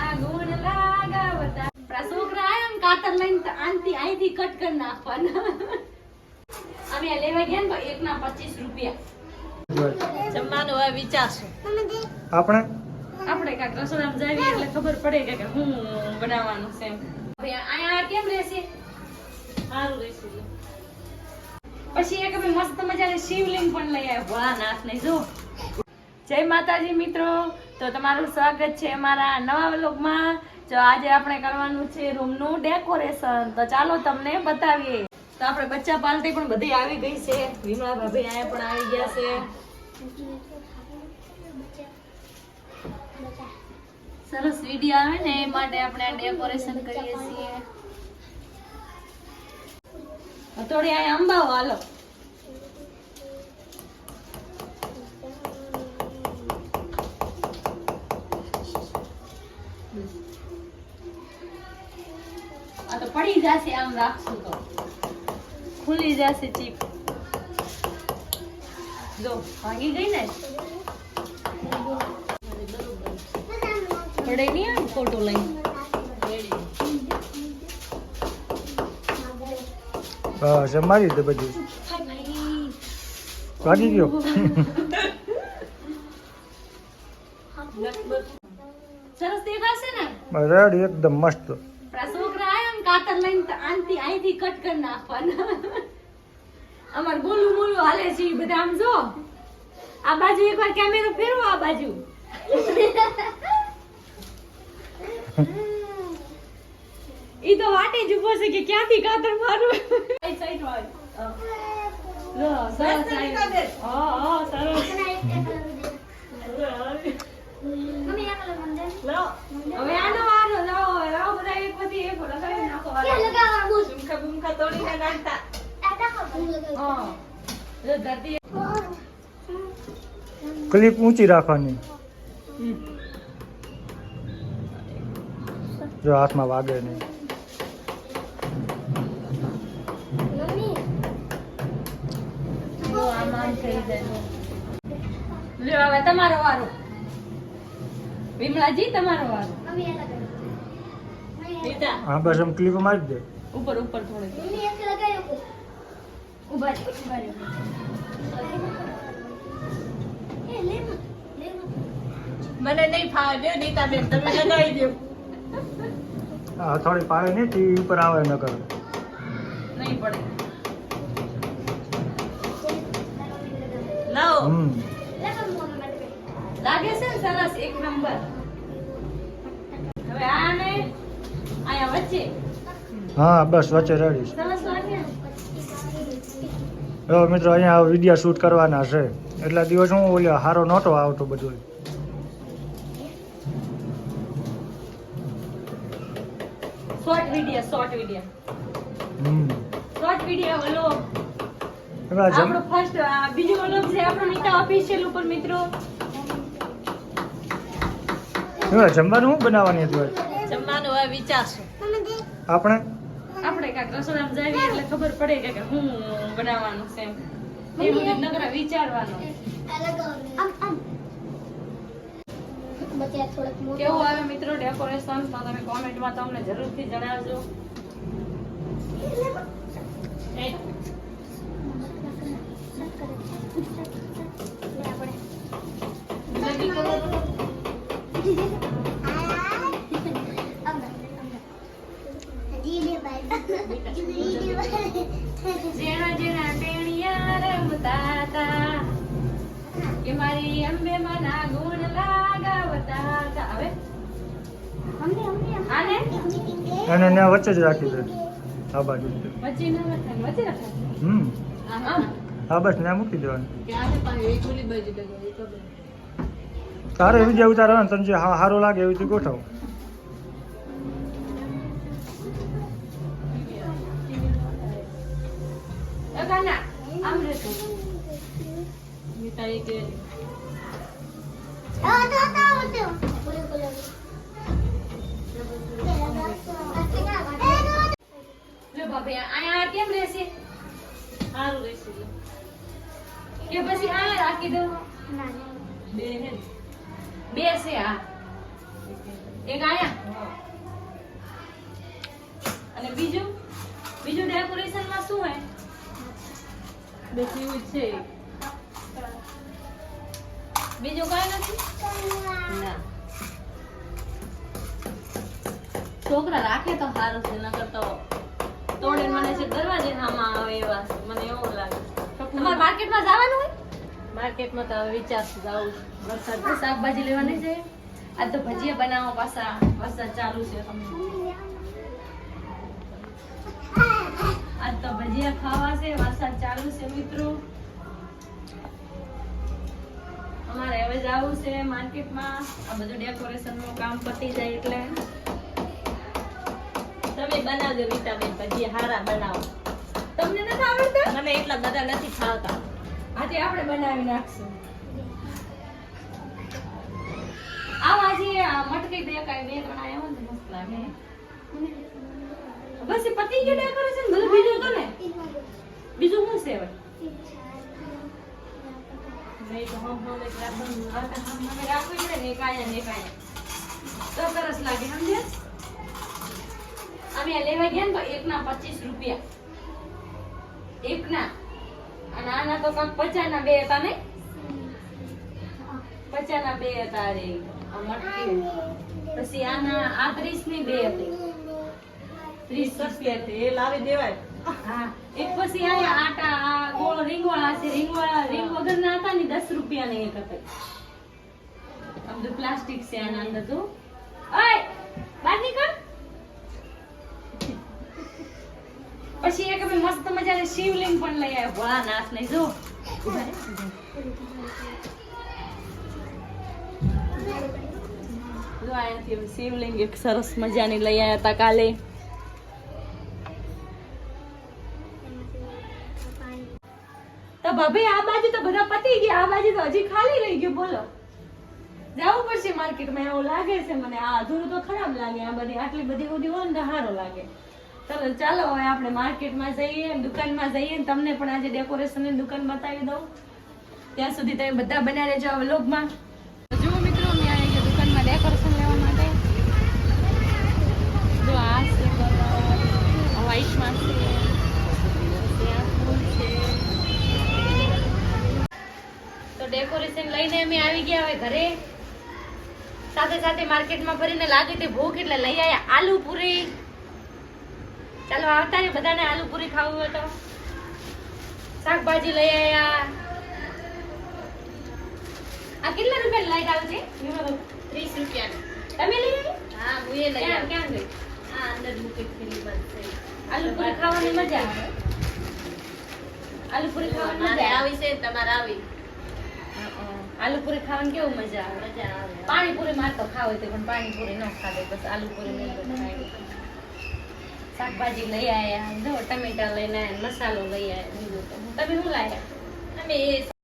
મના ગુણ લાગાવતા. આપણા છોકરા આયા ને કાતર લઈને તો આનથી કટ કરી નાખવાના. અમે લેવા ગયા ને તો એકના પચીસ રૂપિયા. જમવાનું હવે વિચારશું આપણે? આપણે કાંઈક રસોડામાં જાવીએ એટલે ખબર પડે કે હું બનાવવાનું છે અહીંયા કેમ રહેશે? સારું રહેશે પછી એક અમે મસ્ત મજાની શિવલિંગ પણ લઈ આવ્યા. ભોળાનાથ ને જો જય માતાજી મિત્રો. તો તમારું સ્વાગત છે મારા નવા વ્લોગમાં. જો આજે આપણે કરવાનું છે રૂમનું ડેકોરેશન. તો ચાલો તમને બતાવીએ. તો આપણે બચ્ચા પાર્ટી પણ બધી આવી ગઈ છે. વિમળા ભાભી અહીંયા પણ આવી ગયા છે. સરસ વીડિયો આવે ને એ માટે આપણે ડેકોરેશન કરીએ છીએ. થોડી અહીંયા અંબાવો હાલો. આ તો પડી જશે આમ રાખશું તો. ખુલી જશે ચીપ. જો ભાગી ગઈ ને? પડે નહીં આમ ફોટો લઈ બસ મારી રીતે બધું. ભાગી ગયો. સરસ દેખાશે ને? રેડી એકદમ મસ્ત આપણા છોકરા આયા ને કાતર લઈને તો આનથી અહીંથી કટ કરી નાખવાના. અમાર બોલું બોલું હાલે છે ઈ બધા આમ જો. આ બાજુ એકવાર કેમેરો ફેરવો આ બાજુ. ઈ તો વાટે જ ઊભો છે કે ક્યાંથી કાતર મારું? સાઈડ સાઈડ વાળ. સરસ હા હા સરસ. ક્લિપ ઊંચી રાખવાની. જો હાથમાં વાગે નહીં. તમારો વારો. વિમલાજી તમારો વારો. હા બસ એમ ક્લિપ મારી દે. ઉપર ઉપર થોડી. ઊભા ઊભા મને નહીં ફાવે દે નીતા બેન તમે લગાવી દો. હા થોડી પાડે નહીં ટીવી ઉપર આવે ન કરે. નહીં પડે. લાવો. હમ. લાગે છે ને સરસ એક નંબર. હા બસ વચ્ચે રેડી હવે મિત્રો અહીંયા વીડિયો શૂટ કરવાના છે. એટલા દિવસ હું ઓલ્યો હારો નહોતો આવતો બધું short video short video hmm. Short video ઓલો આપણો ફર્સ્ટ બીજો ઓલો છે આપણો નીતા ઓફિશિયલ ઉપર મિત્રો. જમવાનું શું બનાવવાની હતું? જમવાનું હવે વિચારશું. આપણે આપણે કાક રસોડામાં જઈએ એટલે ખબર પડે કે કે હું બનાવવાનું છે એમ એ બધું નકરા વિચારવાનું કેવું આવે મિત્રો ડેકોરેશન તો તમે કોમેન્ટમાં તમને જરૂરથી જણાવજો એ, મારી અંબે મના ગુણ લાગાવતા તા હવે? અને ત્યાં વચ્ચે જ રાખી દે. આ બાજુ વચ્ચે ના રખાય વચ્ચે રખાય હમ. હા બસ ત્યાં મૂકી દેવાનું. કે આને પાછી એક ઓલી બાજુ લગાવી તો બે. તારે વીડિયો ઉતારવાનો તને જે હા- સારું લાગે એવી રીતે ગોઠવ. આમ રહેતું. કેમ રહેશે સારું રહેશે લે. કે પછી આ રાખી દઉં બે હે ને? બે છે આ એક આયા અને બીજું બીજું ડેકોરેશનમાં શું હે બસ એવું જ છે બીજું કઈ નથી? ના. છોકરા રાખે તો સારું છે નકર તો તોડે મને છે દરવાજે આમાં આવે એવા. મને એવું લાગે. તમારે માર્કેટમાં જવાનું હોય? માર્કેટમાં તો હવે વિચારશું જવું વરસાદ શાકભાજી લેવાની છે આ તો ભજીયા બનાવવા પાછા વરસાદ ચાલુ છે આજ તો ભજીયા ખાવા છે વરસાદ ચાલુ છે મિત્રો. અમારે હવે જવું છે માર્કેટમાં. આ બધું ડેકોરેશનનું કામ પતી જાય એટલે. તમે બનાવજો વિટામિન ભજીયા હારા બનાવો. તમને નથી આવડતા? મને એટલા બધા નથી ખાવતા આજે આપણે બનાવી નાખશું. આવા જે મટકી કાંઈ બે ત્રણ આયા હોય ને મસ્ત લાગે. બસ પતી ગયું ડેકોરેશન બધું બીજું તો ને બીજું શું છે હવે? નહીં તો હમ હમ એક રાખવાનું. હવે હમ રાખવું પડે ને એક ને એક તો સરસ લાગે સમજ્યા અમે લેવા ગયા ને તો એકના પચીસ રૂપિયા. એકના. અને આના તો કાંક પચાના બે હતા ને પચાના બે હતા રે. મટકી. પછી આના આ ત્રીસની બે હતી. ત્રીસ રૂપિયા એ લાવી દેવાય. હા. એક પછી આયા આટા ગોળ રીંગવાળા છે, રીંગવાળા રીંગ વગરના હતા ને દસ રૂપિયા ની એક હતી. આમ તો પ્લાસ્ટિક છે આના અંદર તો. ઓય, બહાર નીકળ. પછી એક ભાઈ મસ્ત મજાને શિવલિંગ પણ લઈ આવ્યો. ભોળાનાથ ને જો. શિવલિંગ એક સરસ મજાની લઈ આવ્યા હતા કાલે. તો ભાભી, આ બાજુ તો બધા પતી ગયા. આ બાજુ તો હજી ખાલી રહી ગયું. બોલો. જવું પડશે માર્કેટમાં. એવું લાગે છે મને. આ અધૂરું તો ખરાબ લાગે. આ બધી, આટલી બધી બધી હોય ને તો સારું લાગે. ચલો, ચાલો હવે આપણે માર્કેટમાં જઈએ દુકાનમાં જઈએ તમને પણ આજે ડેકોરેશનની દુકાન બતાવી દઉં. ત્યાં સુધી તમે બધા બન્યા રહેજો વ્લોગમાં. જુઓ મિત્રો, અમે આવી ગયા દુકાનમાં ડેકોરેશન લેવા માટે. જો આ છે વ્હાઈટમાં છે ત્યાં ફૂલ છે ડેકોરેશન લઈને અમે આવી ગયા હવે ઘરે. સાથે સાથે માર્કેટમાં ફરીને લાગી હતી ભૂખ એટલે લઈ આવ્યા આલુ પૂરી. ચાલો આવતા રે બધાને આલુ પૂરી ખાવું હોય તો. શાકભાજી લઈ આવ્યા આ કેટલા રૂપિયા લાઈટ આવે છે? ત્રીસ રૂપિયા તમે લઈ હા હું એ લઈ ક્યાં ગઈ? આ અંદર મૂકી થેલી બંધ આલુ પૂરી ખાવાની મજા આવે. આલુ પૂરી ખાવાની મજા આવી. છે તમારે આવી. આલુ પૂરી ખાવાની કેવું મજા આવે? મજા આવે. પાણીપુરી માર તો ખાવ તો પણ પાણીપુરી ન ખાવે બસ આલુપુરી નહીં શાકભાજી લઈ આવ્યા જો ટમેટા લઈને મસાલો લઈ આવ્યા બીજું તો તમે શું લાવ્યા અમે એ